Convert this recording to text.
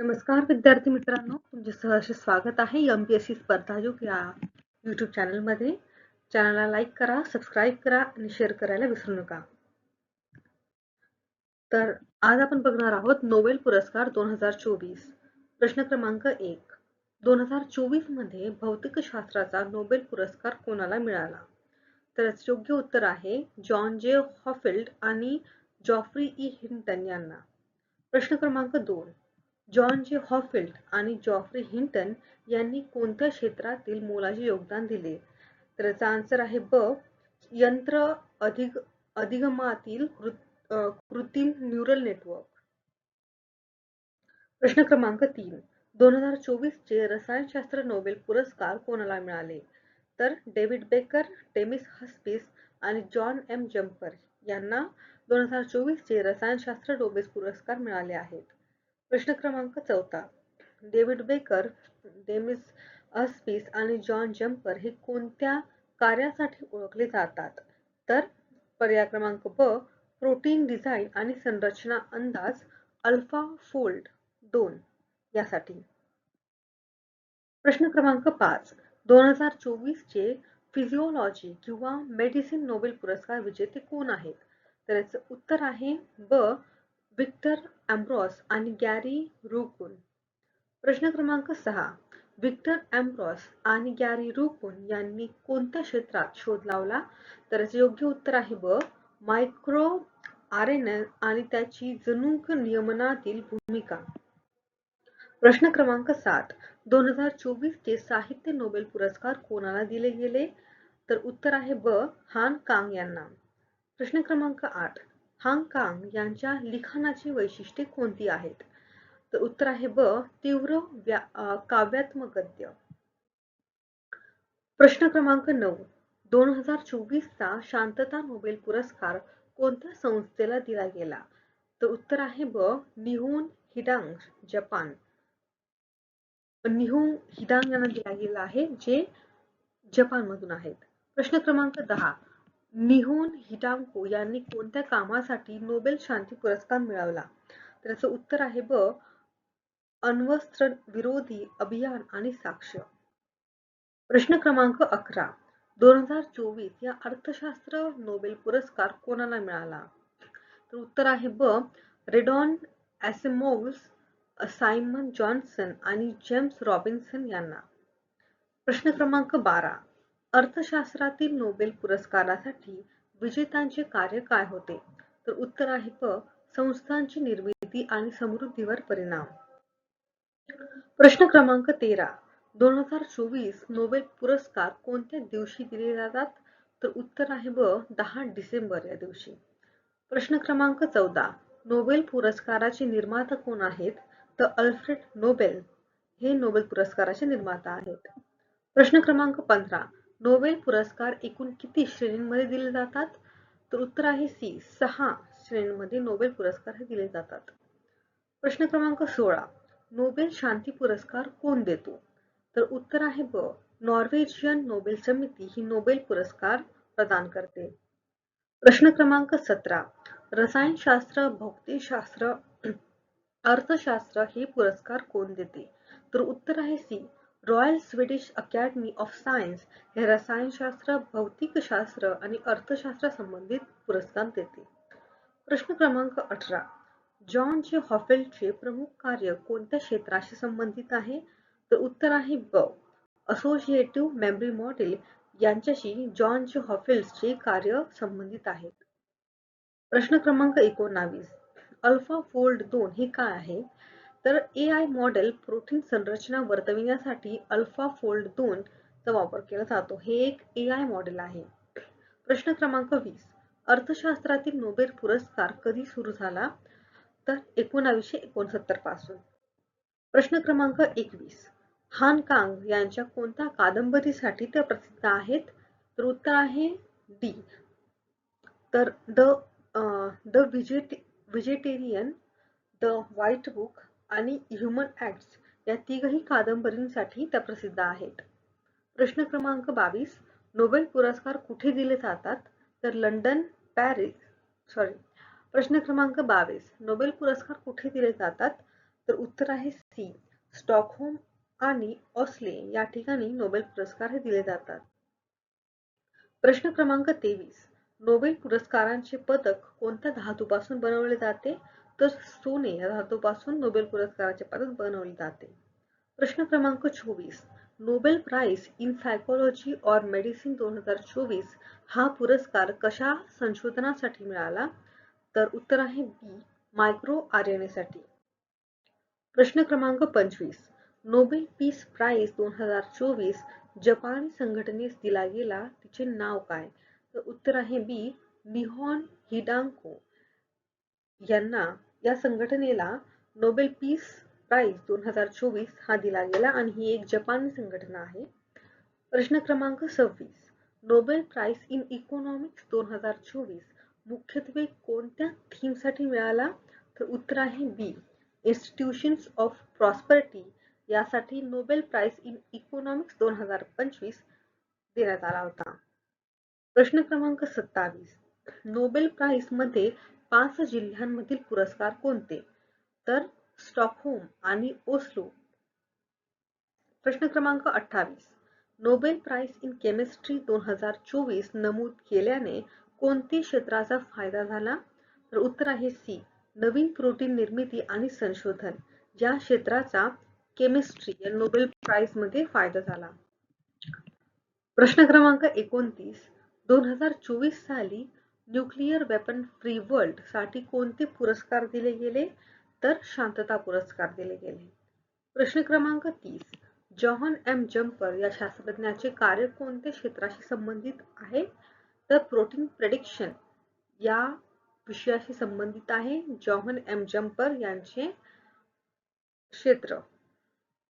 नमस्कार विद्यार्थी मित्रांनो तुमचे सहर्ष स्वागत आहे एम पी एस सी स्पर्धायुग या यूट्यूब चॅनलमध्ये चॅनलला लाईक करा सबस्क्राईब करा आणि शेअर करायला विसरू नका. तर आज आपण बघणार आहोत नोबेल पुरस्कार दोन हजार चोवीस. प्रश्न क्रमांक एक. दोन हजार चोवीसमध्ये भौतिकशास्त्राचा नोबेल पुरस्कार कोणाला मिळाला? तर योग्य उत्तर आहे जॉन जे हॉफिल्ड आणि जॉफ्री ई हिंटन यांना. प्रश्न क्रमांक दोन. जॉन जे हॉफिल्ट आणि जॉफ्री हिंटन यांनी कोणत्या क्षेत्रातील मोलाचे योगदान दिले? तर याचा आन्सर आहे ब. यंत्र अधिग अधिगमातील कृत्रिम न्यूरल नेटवर्क प्रश्न क्रमांक तीन. दोन हजार चोवीस चे रसायनशास्त्र नोबेल पुरस्कार कोणाला मिळाले? तर डेव्हिड बेकर डेमिस हस्पिस आणि जॉन एम जम्पर यांना दोन हजार चोवीस चे रसायनशास्त्र नोबेल पुरस्कार मिळाले आहेत. प्रश्न क्रमांक चौथा. डेव्हिड बेकर डेमिस अस्पिस आणि जॉन जम्पर हे कोणत्या कार्यासाठी ओळखले जातात? तर पर्याय क्रमांक ब प्रोटीन डिझाईन आणि संरचना अंदाज अल्फा फोल्ड दोन यासाठी. प्रश्न क्रमांक पाच दोन हजार चोवीस चे फिजिओलॉजी किंवा मेडिसिन नोबेल पुरस्कार विजेते कोण आहेत? तर याचं उत्तर आहे ब विक्टर अँब्रॉस आणि गॅरी रुकून. प्रश्न क्रमांक सहा. विक्टर अँब्रॉस आणि गॅरी रुकून यांनी कोणत्या क्षेत्रात शोध लावला? तर याचे योग्य उत्तर आहे ब मायक्रो आर एन एन आणि त्याची जनुक नियमनातील भूमिका. प्रश्न क्रमांक सात. दोन हजार चोवीस चे साहित्य नोबेल पुरस्कार कोणाला दिले गेले? तर उत्तर आहे ब हान कांग यांना. प्रश्न क्रमांक आठ. हांगकांग यांच्या लिखाणाची वैशिष्ट्ये कोणती आहेत? तर उत्तर आहे ब तीव्र काव्यात्मक गद्य प्रश्न क्रमांक नऊ. दोन हजार चोवीस चा शांतता नोबेल पुरस्कार कोणत्या संस्थेला दिला गेला? तर उत्तर आहे ब निहून हिडांग जपान. निहू हिडांग यांना दिला गेला आहे जे जपान मधून आहेत. प्रश्न क्रमांक दहा. निहोन हिटांको यांनी कोणत्या कामासाठी नोबेल शांती पुरस्कार मिळवला? तर याचं उत्तर आहे ब अण्वस्त्र विरोधी अभियान आणि साक्ष. प्रश्न क्रमांक अकरा. दोन हजार चोवीस या अर्थशास्त्र नोबेल पुरस्कार कोणाला मिळाला? तर उत्तर आहे ब रेडॉन ॲसेमोल्स सायमन जॉन्सन आणि जेम्स रॉबिन्सन यांना. प्रश्न क्रमांक बारा. अर्थशास्त्रातील नोबेल पुरस्कारासाठी विजेत्यांचे कार्य काय होते? तर उत्तर आहे प संस्थांची निर्मिती आणि समृद्धीवर परिणाम. प्रश्न क्रमांक तेरा. दोन हजार चोवीस नोबेल पुरस्कार कोणत्या दिवशी दिले जातात? तर उत्तर आहे ब दहा डिसेंबर या दिवशी. प्रश्न क्रमांक चौदा. नोबेल पुरस्काराचे निर्माता कोण आहेत? तर अल्फ्रेड नोबेल हे नोबेल पुरस्काराचे निर्माता आहेत. प्रश्न क्रमांक पंधरा. नोबेल पुरस्कार एकूण किती श्रेणींमध्ये दिले जातात? तर उत्तर आहे सी सहा श्रेणींमध्ये नोबेल पुरस्कार हे दिले जातात. प्रश्न क्रमांक सोळा नोबेल शांती पुरस्कार कोण देतो? तर उत्तर आहे ब नॉर्वेजियन नोबेल समिती ही नोबेल पुरस्कार प्रदान करते. प्रश्न क्रमांक सतरा रसायनशास्त्र भौतिकशास्त्र अर्थशास्त्र हे पुरस्कार कोण देते? तर उत्तर आहे C royal Swedish academy of science हे रसायनशास्त्र भौतिकशास्त्र आणि अर्थशास्त्र संबंधित पुरस्कार देते. प्रश्न क्रमांक अठरा. जॉन जे हॉफेलचे प्रमुख कार्य कोणत्या क्षेत्राशी संबंधित आहे? तर उत्तर आहे ब. असोसिएटिव्ह मेमरी मॉडेल यांच्याशी जॉन जे हॉफेल्सचे कार्य संबंधित आहेत प्रश्न क्रमांक एकोणावीस. अल्फा फोल्ड दोन हे काय आहे? तर ए आय मॉडेल प्रोटीन संरचना वर्तविण्यासाठी अल्फा फोल्ड दोन चा वापर केला जातो. हे एक ए आय मॉडेल आहे. प्रश्न क्रमांक वीस. अर्थशास्त्रातील नोबेल पुरस्कार कधी सुरू झाला? तर एकोणावीसशे एकोणसत्तरपासून. प्रश्न क्रमांक एकवीस. हान कांग यांच्या कोणत्या कादंबरीसाठी त्या प्रसिद्ध आहेत? तर उत्तर आहे डी. तर the the visit vegetarian the white book आणि ह्युमन ऍक्ट्स या तिघही कादंबरींसाठी त्या प्रसिद्ध आहेत. प्रश्न क्रमांक बावीस नोबेल पुरस्कार कुठे दिले जातात? तर लंडन पॅरिस सॉरी प्रश्न क्रमांक बावीस नोबेल पुरस्कार कुठे दिले जातात? तर उत्तर आहे सी स्टॉकहोम आणि ऑस्ले या ठिकाणी नोबेल पुरस्कार हे दिले जातात. प्रश्न क्रमांक तेवीस नोबेल पुरस्कारांचे पदक कोणत्या धातूपासून बनवले जाते? तर सोने या धातूपासून नोबेल पुरस्काराचे पदक बनवले जाते. प्रश्न क्रमांक चोवीस. नोबेल प्राइज इन सायकोलॉजी और मेडिसिन दोन हजार चोवीस हा पुरस्कार कशा संशोधनासाठी मिळाला? तर उत्तर आहे बी मायक्रो आर एनसाठी. प्रश्न क्रमांक पंचवीस. नोबेल पीस प्राइज दोन हजार चोवीस जपानी संघटनेस दिला गेला. तिचे नाव काय? तर उत्तर आहे बी निहॉन हिडांको. यांना या संघटनेला नोबेल पीस प्राईज दोन हजार चोवीस हा दिला गेला आणि ही एक जपानी संघटना आहे. प्रश्न क्रमांक सव्वीस. नोबेल प्राईज इन इकॉनॉमिक्स दोन हजार चोवीस मुख्यत्वे कोणत्या थीमसाठी मिळाला? तर उत्तर आहे बी इन्स्टिट्यूशन्स ऑफ प्रॉस्पर्टी यासाठी नोबेल प्राइज इन इकॉनॉमिक्स दोन हजार पंचवीस देण्यात आला होता. प्रश्न क्रमांक सत्तावीस. नोबेल प्राइजमध्ये पाच जिल्ह्यांमधील पुरस्कार कोणते? तर स्टॉकहोम आणि ओस्लो. प्रश्न क्रमांक अठ्ठावीस. नोबेल प्राइज इन केमिस्ट्री दोन हजार चोवीस नमूद केल्याने कोणती क्षेत्राचा फायदा झाला? तर उत्तर आहे सी. नवीन प्रोटीन निर्मिती आणि संशोधन. या क्षेत्राचा केमिस्ट्री या नोबेल प्राइजमध्ये फायदा झाला. प्रश्न क्रमांक एकोणतीस. दोन हजार चोवीस साली न्यूक्लिअर वेपन फ्री वर्ल्डसाठी कोणते पुरस्कार दिले गेले? तर शांतता पुरस्कार दिले गेले. प्रश्न क्रमांक तीस. जॉन एम जम्पर या शास्त्रज्ञाचे कार्य कोणत्या क्षेत्राशी संबंधित आहे? तर प्रोटीन प्रेडिक्शन या विषयाशी संबंधित आहे. जॉन एम जम्पर यांचे क्षेत्र.